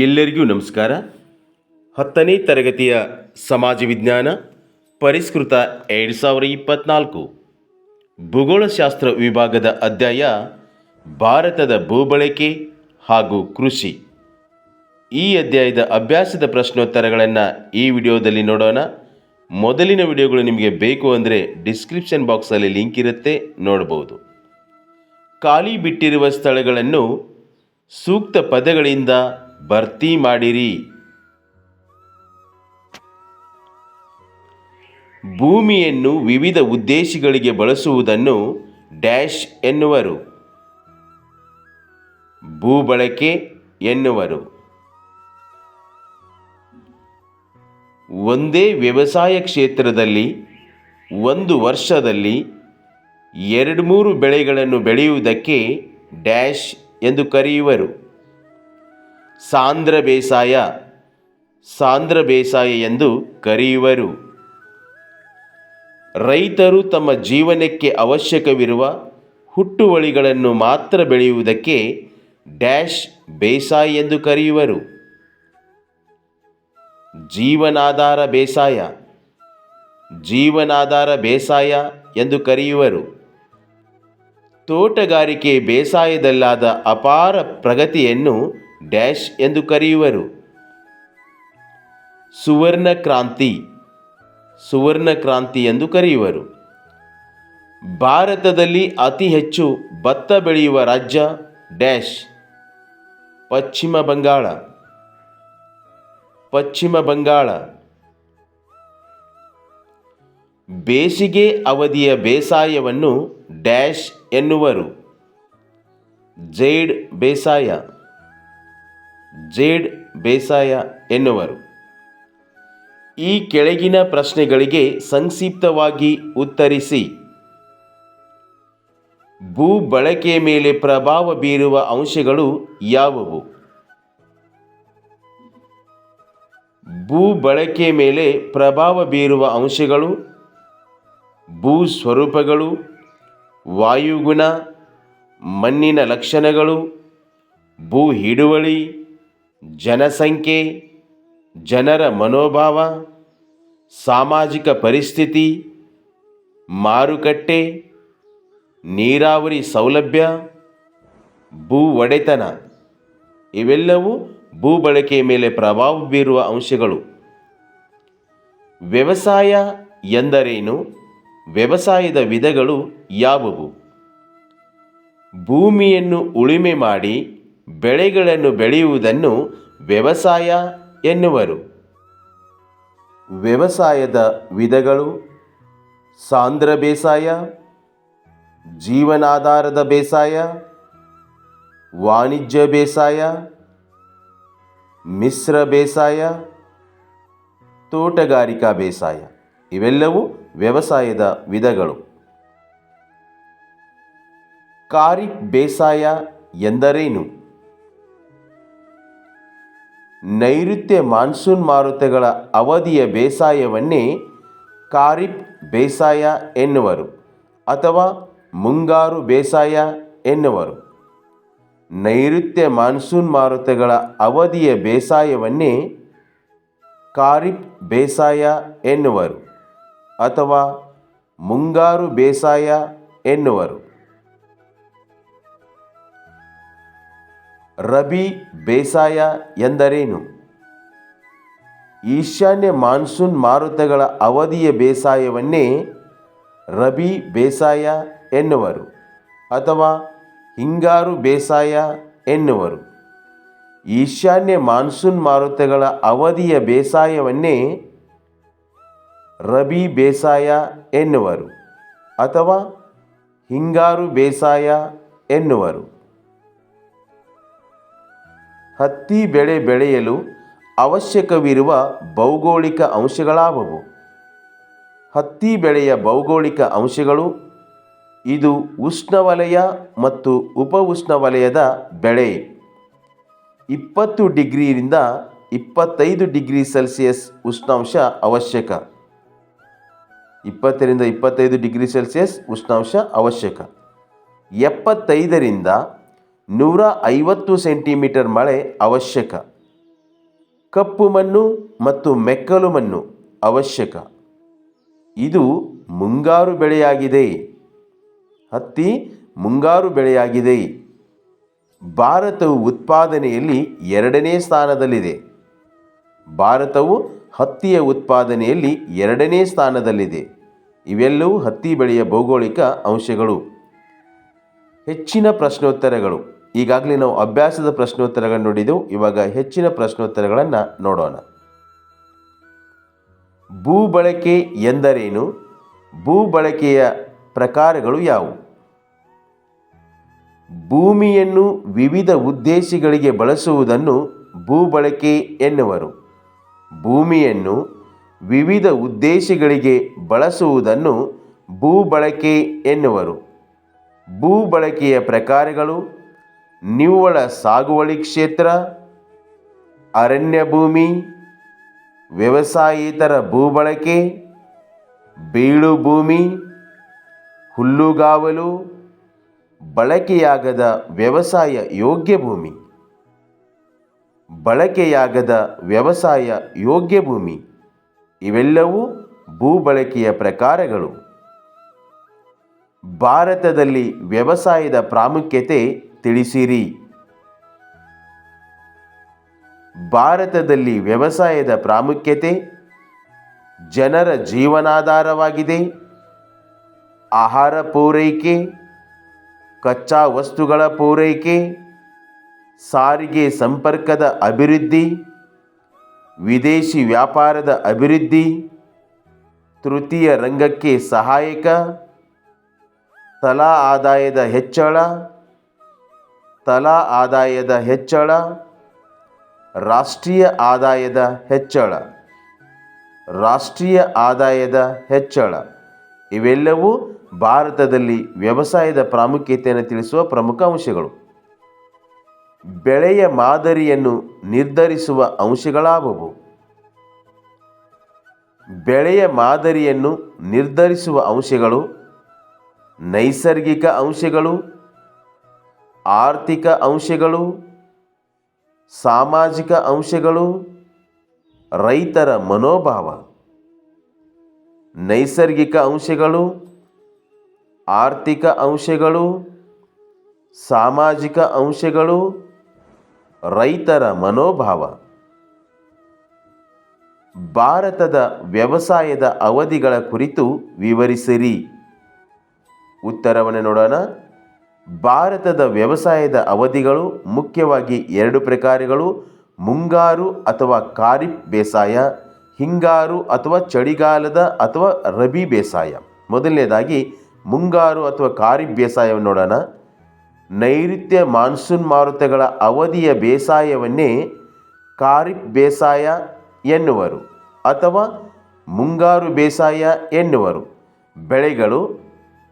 ಎಲ್ಲರಿಗೂ ನಮಸ್ಕಾರ. ಹತ್ತನೇ ತರಗತಿಯ ಸಮಾಜ ವಿಜ್ಞಾನ ಪರಿಷ್ಕೃತ ಎರಡು ಸಾವಿರ ಇಪ್ಪತ್ನಾಲ್ಕು ಭೂಗೋಳಶಾಸ್ತ್ರ ವಿಭಾಗದ ಅಧ್ಯಾಯ ಭಾರತದ ಭೂಬಳಕೆ ಹಾಗೂ ಕೃಷಿ. ಈ ಅಧ್ಯಾಯದ ಅಭ್ಯಾಸದ ಪ್ರಶ್ನೋತ್ತರಗಳನ್ನು ಈ ವಿಡಿಯೋದಲ್ಲಿ ನೋಡೋಣ. ಮೊದಲಿನ ವಿಡಿಯೋಗಳು ನಿಮಗೆ ಬೇಕು ಅಂದರೆ ಡಿಸ್ಕ್ರಿಪ್ಷನ್ ಬಾಕ್ಸಲ್ಲಿ ಲಿಂಕ್ ಇರುತ್ತೆ ನೋಡಬಹುದು ಖಾಲಿ ಬಿಟ್ಟಿರುವ ಸ್ಥಳಗಳನ್ನು ಸೂಕ್ತ ಪದಗಳಿಂದ ಭರ್ತಿ ಮಾಡಿರಿ. ಭೂಮಿಯನ್ನು ವಿವಿಧ ಉದ್ದೇಶಗಳಿಗೆ ಬಳಸುವುದನ್ನು ಡ್ಯಾಶ್ ಎನ್ನುವರು. ಭೂಬಳಕೆ ಎನ್ನುವರು. ಒಂದೇ ವ್ಯವಸಾಯ ಕ್ಷೇತ್ರದಲ್ಲಿ, ಒಂದು ವರ್ಷದಲ್ಲಿ ಎರಡು ಮೂರು ಬೆಳೆಗಳನ್ನು ಬೆಳೆಯುವುದಕ್ಕೆ ಡ್ಯಾಶ್ ಎಂದು ಕರೆಯುವರು. ಸಾಂದ್ರ ಬೇಸಾಯ ಸಾಂದ್ರ ಬೇಸಾಯ ಎಂದು ಕರೆಯುವರು. ರೈತರು ತಮ್ಮ ಜೀವನಕ್ಕೆ ಅವಶ್ಯಕವಿರುವ ಹುಟ್ಟುವಳಿಗಳನ್ನು ಮಾತ್ರ ಬೆಳೆಯುವುದಕ್ಕೆ ಡ್ಯಾಶ್ ಬೇಸಾಯ ಎಂದು ಕರೆಯುವರು. ಜೀವನಾಧಾರ ಬೇಸಾಯ ಜೀವನಾಧಾರ ಬೇಸಾಯ ಎಂದು ಕರೆಯುವರು. ತೋಟಗಾರಿಕೆ ಬೇಸಾಯದಲ್ಲಾದ ಅಪಾರ ಪ್ರಗತಿಯನ್ನು ಡ್ಯಾಶ್ ಎಂದು ಕರೆಯುವರು. ಸುವರ್ಣ ಕ್ರಾಂತಿ ಸುವರ್ಣ ಕ್ರಾಂತಿ ಎಂದು ಕರೆಯುವರು. ಭಾರತದಲ್ಲಿ ಅತಿ ಹೆಚ್ಚು ಭತ್ತ ಬೆಳೆಯುವ ರಾಜ್ಯ ಡ್ಯಾಶ್, ಪಶ್ಚಿಮ ಬಂಗಾಳ. ಪಶ್ಚಿಮ ಬಂಗಾಳ. ಬೇಸಿಗೆ ಅವಧಿಯ ಬೇಸಾಯವನ್ನು ಡ್ಯಾಶ್ ಎನ್ನುವರು. ಜೇಡ್ ಬೇಸಾಯ. ಜೇಡ್ ಬೇಸಾಯ ಎನ್ನುವರು. ಈ ಕೆಳಗಿನ ಪ್ರಶ್ನೆಗಳಿಗೆ ಸಂಕ್ಷಿಪ್ತವಾಗಿ ಉತ್ತರಿಸಿ. ಭೂ ಬಳಕೆ ಮೇಲೆ ಪ್ರಭಾವ ಬೀರುವ ಅಂಶಗಳು ಯಾವುವು? ಭೂ ಬಳಕೆ ಮೇಲೆ ಪ್ರಭಾವ ಬೀರುವ ಅಂಶಗಳು ಭೂ ಸ್ವರೂಪಗಳು, ವಾಯುಗುಣ, ಮಣ್ಣಿನ ಲಕ್ಷಣಗಳು, ಭೂ ಹಿಡುವಳಿ ಜನಸಂಖ್ಯೆ, ಜನರ ಮನೋಭಾವ, ಸಾಮಾಜಿಕ ಪರಿಸ್ಥಿತಿ, ಮಾರುಕಟ್ಟೆ, ನೀರಾವರಿ ಸೌಲಭ್ಯ, ಭೂ ಒಡೆತನ, ಇವೆಲ್ಲವೂ ಭೂ ಬಳಕೆಯ ಮೇಲೆ ಪ್ರಭಾವ ಬೀರುವ ಅಂಶಗಳು. ವ್ಯವಸಾಯ ಎಂದರೇನು? ವ್ಯವಸಾಯದ ವಿಧಗಳು ಯಾವುವು? ಭೂಮಿಯನ್ನು ಉಳುಮೆ ಮಾಡಿ ಬೆಳೆಗಳನ್ನು ಬೆಳೆಯುವುದನ್ನು ವ್ಯವಸಾಯ ಎನ್ನುವರು. ವ್ಯವಸಾಯದ ವಿಧಗಳು ಸಾಂದ್ರ ಬೇಸಾಯ, ಜೀವನಾಧಾರದ ಬೇಸಾಯ, ವಾಣಿಜ್ಯ ಬೇಸಾಯ, ಮಿಶ್ರ ಬೇಸಾಯ, ತೋಟಗಾರಿಕಾ ಬೇಸಾಯ. ಇವೆಲ್ಲವೂ ವ್ಯವಸಾಯದ ವಿಧಗಳು. ಖಾರಿಫ್ ಬೇಸಾಯ ಎಂದರೇನು? ನೈಋತ್ಯ ಮಾನ್ಸೂನ್ ಮಾರುತಗಳ ಅವಧಿಯ ಬೇಸಾಯವನ್ನೇ ಖಾರಿಫ್ ಬೇಸಾಯ ಎನ್ನುವರು ಅಥವಾ ಮುಂಗಾರು ಬೇಸಾಯ ಎನ್ನುವರು. ನೈಋತ್ಯ ಮಾನ್ಸೂನ್ ಮಾರುತಗಳ ಅವಧಿಯ ಬೇಸಾಯವನ್ನೇ ಖಾರಿಫ್ ಬೇಸಾಯ ಎನ್ನುವರು ಅಥವಾ ಮುಂಗಾರು ಬೇಸಾಯ ಎನ್ನುವರು. ರಬಿ ಬೇಸಾಯ ಎಂದರೇನು? ಈಶಾನ್ಯ ಮಾನ್ಸೂನ್ ಮಾರುತಗಳ ಅವಧಿಯ ಬೇಸಾಯವನ್ನೇ ರಬಿ ಬೇಸಾಯ ಎನ್ನುವರು ಅಥವಾ ಹಿಂಗಾರು ಬೇಸಾಯ ಎನ್ನುವರು. ಈಶಾನ್ಯ ಮಾನ್ಸೂನ್ ಮಾರುತಗಳ ಅವಧಿಯ ಬೇಸಾಯವನ್ನೇ ರಬಿ ಬೇಸಾಯ ಎನ್ನುವರು ಅಥವಾ ಹಿಂಗಾರು ಬೇಸಾಯ ಎನ್ನುವರು. ಹತ್ತಿ ಬೆಳೆ ಬೆಳೆಯಲು ಅವಶ್ಯಕವಿರುವ ಭೌಗೋಳಿಕ ಅಂಶಗಳಾವವು? ಹತ್ತಿ ಬೆಳೆಯ ಭೌಗೋಳಿಕ ಅಂಶಗಳು ಇದು ಉಷ್ಣವಲಯ ಮತ್ತು ಉಪ ಉಷ್ಣವಲಯದ ಬೆಳೆ. ಇಪ್ಪತ್ತು ಡಿಗ್ರಿಯಿಂದ ಇಪ್ಪತ್ತೈದು ಡಿಗ್ರಿ ಸೆಲ್ಸಿಯಸ್ ಉಷ್ಣಾಂಶ ಅವಶ್ಯಕ. ಇಪ್ಪತ್ತರಿಂದ ಇಪ್ಪತ್ತೈದು ಡಿಗ್ರಿ ಸೆಲ್ಸಿಯಸ್ ಉಷ್ಣಾಂಶ ಅವಶ್ಯಕ. ಎಪ್ಪತ್ತೈದರಿಂದ ನೂರ ಐವತ್ತು ಸೆಂಟಿಮೀಟರ್ ಮಳೆ ಅವಶ್ಯಕ. ಕಪ್ಪು ಮಣ್ಣು ಮತ್ತು ಮೆಕ್ಕಲು ಮಣ್ಣು ಅವಶ್ಯಕ. ಇದು ಮುಂಗಾರು ಬೆಳೆಯಾಗಿದೆ. ಹತ್ತಿ ಮುಂಗಾರು ಬೆಳೆಯಾಗಿದೆ. ಭಾರತವು ಉತ್ಪಾದನೆಯಲ್ಲಿ ಎರಡನೇ ಸ್ಥಾನದಲ್ಲಿದೆ. ಭಾರತವು ಹತ್ತಿಯ ಉತ್ಪಾದನೆಯಲ್ಲಿ ಎರಡನೇ ಸ್ಥಾನದಲ್ಲಿದೆ. ಇವೆಲ್ಲವೂ ಹತ್ತಿ ಬೆಳೆಯ ಭೌಗೋಳಿಕ ಅಂಶಗಳು. ಹೆಚ್ಚಿನ ಪ್ರಶ್ನೋತ್ತರಗಳು. ಈಗಾಗಲೇ ನಾವು ಅಭ್ಯಾಸದ ಪ್ರಶ್ನೋತ್ತರಗಳನ್ನು ನೋಡಿದೆವು. ಇವಾಗ ಹೆಚ್ಚಿನ ಪ್ರಶ್ನೋತ್ತರಗಳನ್ನು ನೋಡೋಣ. ಭೂ ಬಳಕೆ ಎಂದರೇನು? ಭೂ ಬಳಕೆಯ ಪ್ರಕಾರಗಳು ಯಾವುವು? ಭೂಮಿಯನ್ನು ವಿವಿಧ ಉದ್ದೇಶಗಳಿಗೆ ಬಳಸುವುದನ್ನು ಭೂ ಬಳಕೆ ಎನ್ನುವರು. ಭೂಮಿಯನ್ನು ವಿವಿಧ ಉದ್ದೇಶಗಳಿಗೆ ಬಳಸುವುದನ್ನು ಭೂ ಬಳಕೆ ಎನ್ನುವರು. ಭೂ ಬಳಕೆಯ ಪ್ರಕಾರಗಳು, ನಿವ್ವಳ ಸಾಗುವಳಿ ಕ್ಷೇತ್ರ, ಅರಣ್ಯ ಭೂಮಿ, ವ್ಯವಸಾಯೇತರ ಭೂ ಬಳಕೆ ಬೀಳು ಭೂಮಿ, ಹುಲ್ಲುಗಾವಲು, ಬಳಕೆಯಾಗದ ವ್ಯವಸಾಯ ಯೋಗ್ಯ ಭೂಮಿ, ಬಳಕೆಯಾಗದ ವ್ಯವಸಾಯ ಯೋಗ್ಯ ಭೂಮಿ, ಇವೆಲ್ಲವೂ ಭೂ ಬಳಕೆಯ ಪ್ರಕಾರಗಳು. ಭಾರತದಲ್ಲಿ ವ್ಯವಸಾಯದ ಪ್ರಾಮುಖ್ಯತೆ ತಿಳಿಸಿರಿ. ಭಾರತದಲ್ಲಿ ವ್ಯವಸಾಯದ ಪ್ರಾಮುಖ್ಯತೆ ಜನರ ಜೀವನಾಧಾರವಾಗಿದೆ. ಆಹಾರ ಪೂರೈಕೆ, ಕಚ್ಚಾ ವಸ್ತುಗಳ ಪೂರೈಕೆ, ಸಾರಿಗೆ ಸಂಪರ್ಕದ ಅಭಿವೃದ್ಧಿ, ವಿದೇಶಿ ವ್ಯಾಪಾರದ ಅಭಿವೃದ್ಧಿ, ತೃತೀಯ ರಂಗಕ್ಕೆ ಸಹಾಯಕ ತಲಾ ಆದಾಯದ ಹೆಚ್ಚಳ, ತಲಾ ಆದಾಯದ ಹೆಚ್ಚಳ, ರಾಷ್ಟ್ರೀಯ ಆದಾಯದ ಹೆಚ್ಚಳ, ರಾಷ್ಟ್ರೀಯ ಆದಾಯದ ಹೆಚ್ಚಳ. ಇವೆಲ್ಲವೂ ಭಾರತದಲ್ಲಿ ವ್ಯವಸಾಯದ ಪ್ರಾಮುಖ್ಯತೆಯನ್ನು ತಿಳಿಸುವ ಪ್ರಮುಖ ಅಂಶಗಳು. ಬೆಳೆಯ ಮಾದರಿಯನ್ನು ನಿರ್ಧರಿಸುವ ಅಂಶಗಳಾವುವು. ಬೆಳೆಯ ಮಾದರಿಯನ್ನು ನಿರ್ಧರಿಸುವ ಅಂಶಗಳು ನೈಸರ್ಗಿಕ ಅಂಶಗಳು, ಆರ್ಥಿಕ ಅಂಶಗಳು, ಸಾಮಾಜಿಕ ಅಂಶಗಳು, ರೈತರ ಮನೋಭಾವ, ನೈಸರ್ಗಿಕ ಅಂಶಗಳು, ಆರ್ಥಿಕ ಅಂಶಗಳು, ಸಾಮಾಜಿಕ ಅಂಶಗಳು, ರೈತರ ಮನೋಭಾವ. ಭಾರತದ ವ್ಯವಸಾಯದ ಅವಧಿಗಳ ಕುರಿತು ವಿವರಿಸಿರಿ. ಉತ್ತರವನ್ನು ನೋಡೋಣ. ಭಾರತದ ವ್ಯವಸಾಯದ ಅವಧಿಗಳು ಮುಖ್ಯವಾಗಿ ಎರಡು ಪ್ರಕಾರಗಳು, ಮುಂಗಾರು ಅಥವಾ ಖಾರಿಫ್ ಬೇಸಾಯ, ಹಿಂಗಾರು ಅಥವಾ ಚಳಿಗಾಲದ ಅಥವಾ ರಬಿ ಬೇಸಾಯ. ಮೊದಲನೇದಾಗಿ ಮುಂಗಾರು ಅಥವಾ ಖಾರಿಫ್ ಬೇಸಾಯವನ್ನು ನೋಡೋಣ. ನೈಋತ್ಯ ಮಾನ್ಸೂನ್ ಮಾರುತಗಳ ಅವಧಿಯ ಬೇಸಾಯವನ್ನೇ ಖಾರಿಫ್ ಬೇಸಾಯ ಎನ್ನುವರು ಅಥವಾ ಮುಂಗಾರು ಬೇಸಾಯ ಎನ್ನುವರು. ಬೆಳೆಗಳು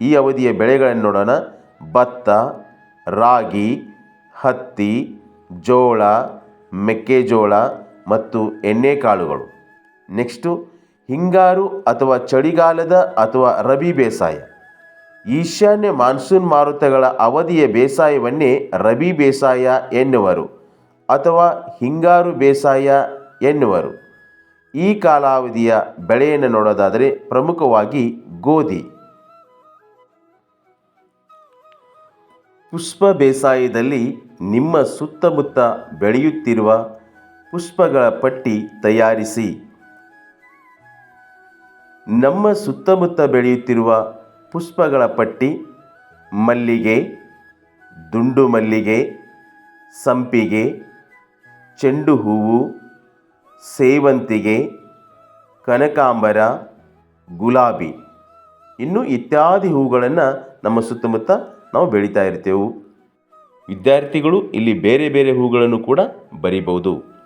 ಈ ಅವಧಿಯ ಬೆಳೆಗಳನ್ನು ನೋಡೋಣ. ಭತ್ತ, ರಾಗಿ, ಹತ್ತಿ, ಜೋಳ, ಮೆಕ್ಕೆಜೋಳ ಮತ್ತು ಎಣ್ಣೆಕಾಳುಗಳು. ನೆಕ್ಸ್ಟು, ಹಿಂಗಾರು ಅಥವಾ ಚಳಿಗಾಲದ ಅಥವಾ ರಬಿ ಬೇಸಾಯ. ಈಶಾನ್ಯ ಮಾನ್ಸೂನ್ ಮಾರುತಗಳ ಅವಧಿಯ ಬೇಸಾಯವನ್ನೇ ರಬಿ ಬೇಸಾಯ ಎನ್ನುವರು ಅಥವಾ ಹಿಂಗಾರು ಬೇಸಾಯ ಎನ್ನುವರು. ಈ ಕಾಲಾವಧಿಯ ಬೆಳೆಯನ್ನು ನೋಡೋದಾದರೆ ಪ್ರಮುಖವಾಗಿ ಗೋಧಿ. ಪುಷ್ಪ ಬೇಸಾಯದಲ್ಲಿ ನಿಮ್ಮ ಸುತ್ತಮುತ್ತ ಬೆಳೆಯುತ್ತಿರುವ ಪುಷ್ಪಗಳ ಪಟ್ಟಿ ತಯಾರಿಸಿ. ನಮ್ಮ ಸುತ್ತಮುತ್ತ ಬೆಳೆಯುತ್ತಿರುವ ಪುಷ್ಪಗಳ ಪಟ್ಟಿ ಮಲ್ಲಿಗೆ, ದುಂಡು ಮಲ್ಲಿಗೆ, ಸಂಪಿಗೆ, ಚೆಂಡು ಹೂವು, ಸೇವಂತಿಗೆ, ಕನಕಾಂಬರ, ಗುಲಾಬಿ. ಇನ್ನು ಇತ್ಯಾದಿ ಹೂಗಳನ್ನು ನಮ್ಮ ಸುತ್ತಮುತ್ತ ನಾವು ಬೆಳೀತಾ ಇರ್ತೇವೆ. ವಿದ್ಯಾರ್ಥಿಗಳು ಇಲ್ಲಿ ಬೇರೆ ಬೇರೆ ಹೂಗಳನ್ನು ಕೂಡ ಬರಿಬಹುದು.